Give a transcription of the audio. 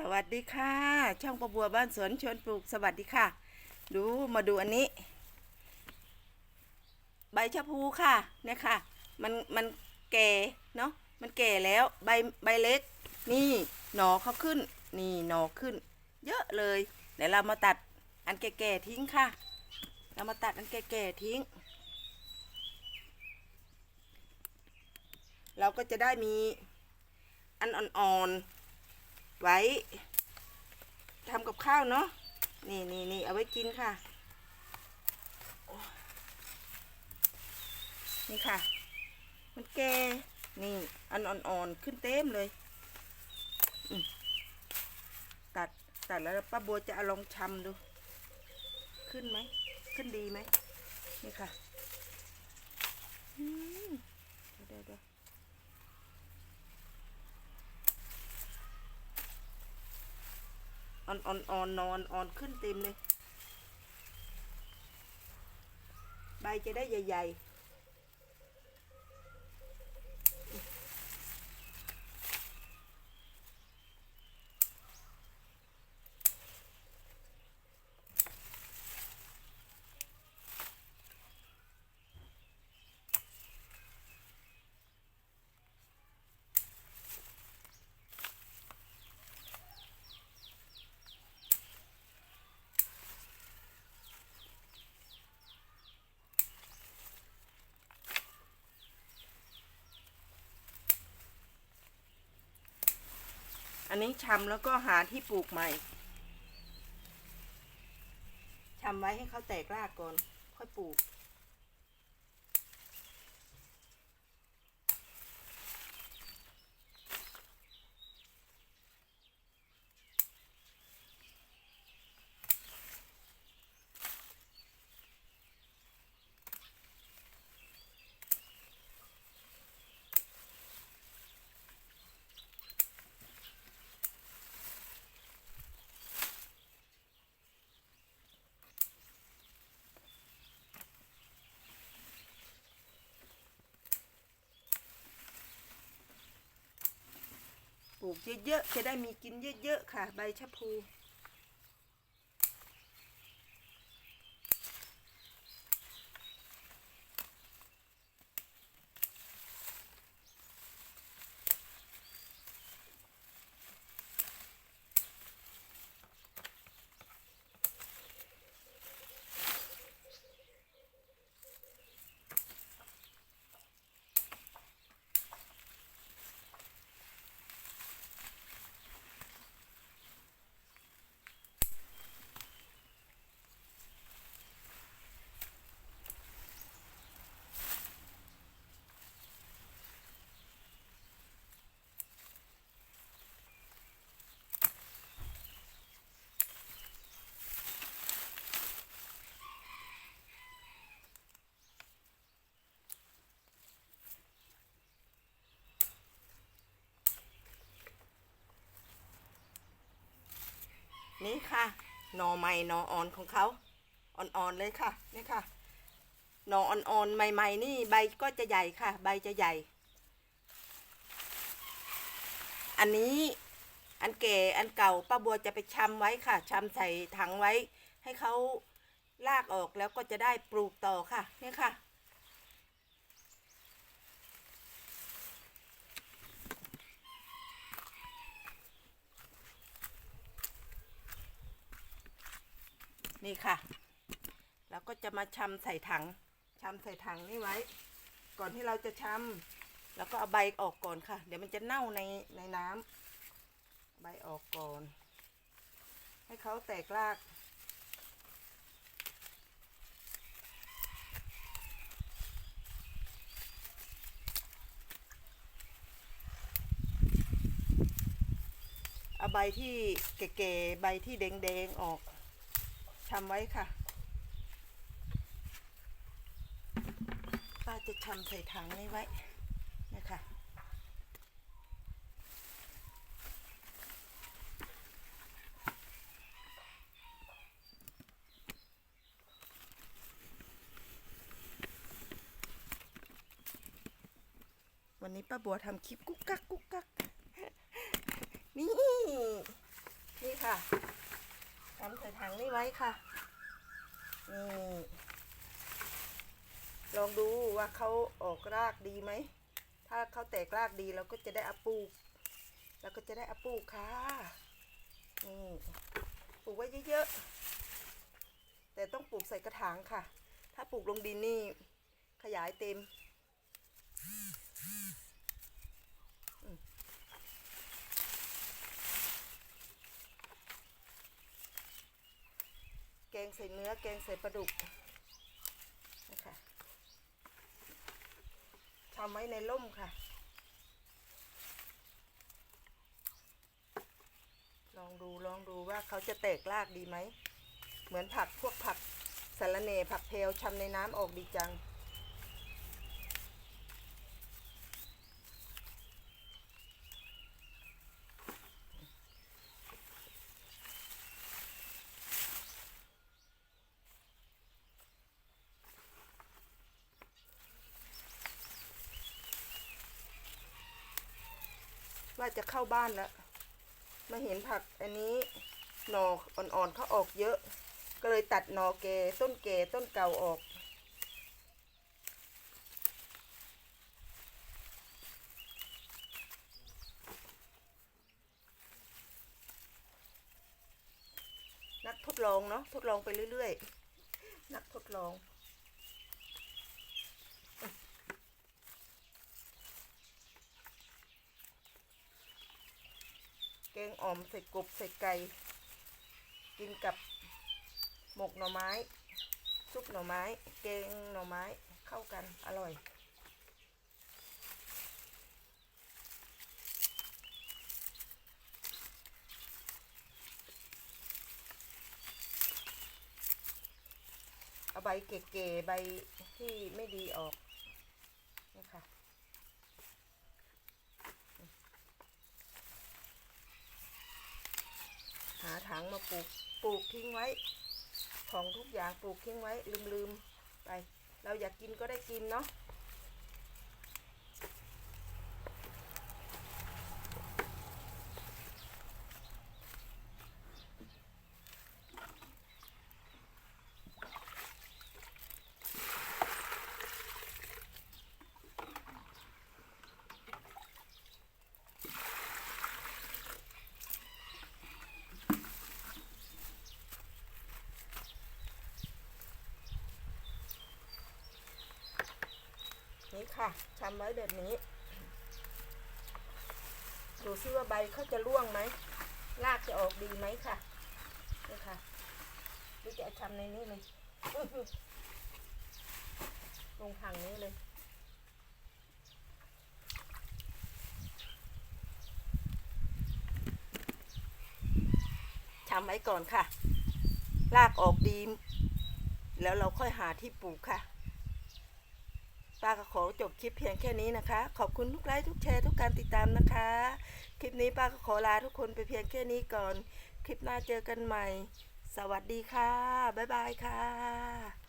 สวัสดีค่ะ ช่องประบัวบ้านสวนชวนปลูกสวัสดีค่ะ ดูมาดูอันนี้ ใบชะพูค่ะเนี่ยค่ะ มันมันแก่เนาะมันแก่แล้วใบใบเล็ก นี่หนอเขาขึ้น นี่หนอขึ้น เยอะเลยเดี๋ยวเรามาตัดอันแก่ๆทิ้งค่ะ เรามาตัดอันแก่ๆทิ้ง เราก็จะได้มีอันอ่อนๆ ไว้ทำกับข้าวเนาะนี่นี่นี่เอาไว้กินค่ะ นี่ค่ะ มันแก่นี่อันอ่อนๆขึ้นเต็มเลยตัดตัดแล้วป้าบัวจะอลองชำดู ขึ้นไหม ขึ้นดีไหมนี่ค่ะอืมเดี๋ยวเดี๋ยวเดี๋ยว อ่อนอ่อนอ่อนนอนอ่อนขึ้นเต็มเลย ใบจะได้ใหญ่ๆ นนี้ชำแล้วก็หาที่ปลูกใหม่ชำไว้ให้เขาแตกรากก่อน ค่อยปลูก ลูกเยอะๆ จะได้มีกินเยอะๆ ค่ะ ใบชะพู นี่ค่ะนอใหม่นออ่อนของเขาอ่อนๆเลยค่ะนี่ค่ะนออ่อนๆใหม่ๆนี่ใบก็จะใหญ่ค่ะ ใบจะใหญ่ อันนี้อันแก่อันเก่าป้าบัวจะไปชำไว้ค่ะชำใส่ถังไว้ ให้เขาลากออกแล้วก็จะได้ปลูกต่อค่ะนี่ค่ะ นี่ค่ะแล้วก็จะมาชำใส่ถังชำใส่ถังนี่ไว้ ก่อนที่เราจะชำแล้วก็เอาใบออกก่อนค่ะ เดี๋ยวมันจะเน่าในในน้ำใบออกก่อน ให้เขาแตกรากเอาใบที่แก่ๆใบที่แดงๆออก ชำไว้ค่ะป้าจะชำใส่ถังนี้ไว้นะคะวันนี้ป้าบัวทำคลิปกุ๊กกักกุ๊กกักนี่ไว้ค่ะ นี่ลองดูว่าเขาออกรากดีไหม ถ้าเขาแตกรากดีเราก็จะได้อาปูกเราก็จะได้อาปูกค่ะนี่ปลูกไว้เยอะๆ แต่ต้องปลูกใส่กระถางค่ะ ถ้าปลูกลงดินนี่ขยายเต็ม แกง ใส่เนื้อแกงใส่ปลาดุกนะคะทำไว้ในร่มค่ะ ลองดูลองดูว่าเขาจะแตกรากดีไหม เหมือนผักพวกผักสารเนผักเพลชำในน้ำออกดีจัง ว่าจะเข้าบ้านแล้วมาเห็นผักอันนี้หนออ่อนๆเขาออกเยอะ ก็เลยตัดหนอแก่ต้นแก่ต้นเก่าออก นักทดลองเนาะทดลองไปเรื่อยๆ นักทดลอง แกง อ่อมใส่กบใส่ไก่ กินกับหมกหน่อไม้ ซุปหน่อไม้แกงหน่อไม้เข้ากันอร่อย เอาใบเก๋ๆใบที่ไม่ดีออกนี่ค่ะ หา ถังมาปลูก ปลูกทิ้งไว้ ของทุกอย่างปลูกทิ้งไว้ลืมๆไป เราอยากกินก็ได้กินเนาะ นี่ ค่ะทำไว้แบบนี้ ดูซิว่าใบเขาจะร่วงไหมรากจะออกดีไหมค่ะนี่ค่ะดูจะทำในนี้เลยลงถังนี้เลยทำไว้ก่อนค่ะ รากออกดี แล้วเราค่อยหาที่ปลูกค่ะ ป้าก็ขอจบคลิปเพียงแค่นี้นะคะ ขอบคุณทุกไลค์ทุกแชร์ทุกการติดตามนะคะ คลิปนี้ป้าก็ขอลาทุกคนไปเพียงแค่นี้ก่อน คลิปหน้าเจอกันใหม่ สวัสดีค่ะ บ๊ายบายค่ะ